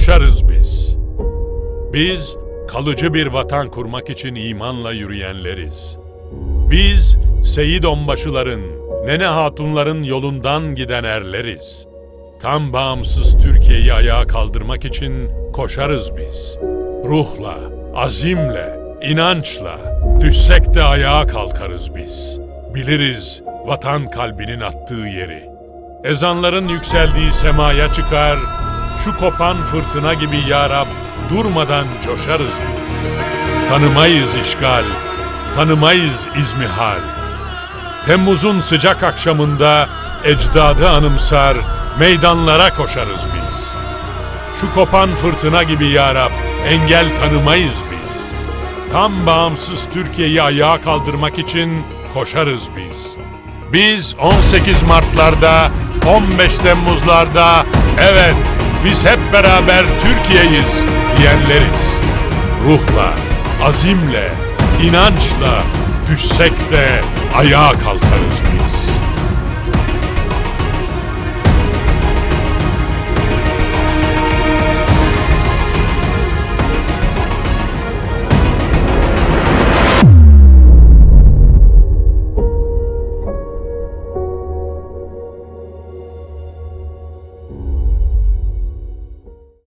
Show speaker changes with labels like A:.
A: koşarız biz. Biz kalıcı bir vatan kurmak için imanla yürüyenleriz. Biz Seyit Onbaşıların, Nene Hatunların yolundan giden erleriz. Tam bağımsız Türkiye'yi ayağa kaldırmak için koşarız biz. Ruhla, azimle, inançla düşsek de ayağa kalkarız biz. Biliriz vatan kalbinin attığı yeri. Ezanların yükseldiği semaya çıkar, şu kopan fırtına gibi ya Rab durmadan coşarız biz. Tanımayız işgal, tanımayız izmihal. Temmuz'un sıcak akşamında ecdadı anımsar, meydanlara koşarız biz. Şu kopan fırtına gibi ya Rab, engel tanımayız biz. Tam bağımsız Türkiye'yi ayağa kaldırmak için koşarız biz. Biz 18 Mart'larda, 15 Temmuz'larda, evet biz hep beraber Türkiye'yiz diyenleriz. Ruhla, azimle, inançla düşsek de ayağa kalkarız biz.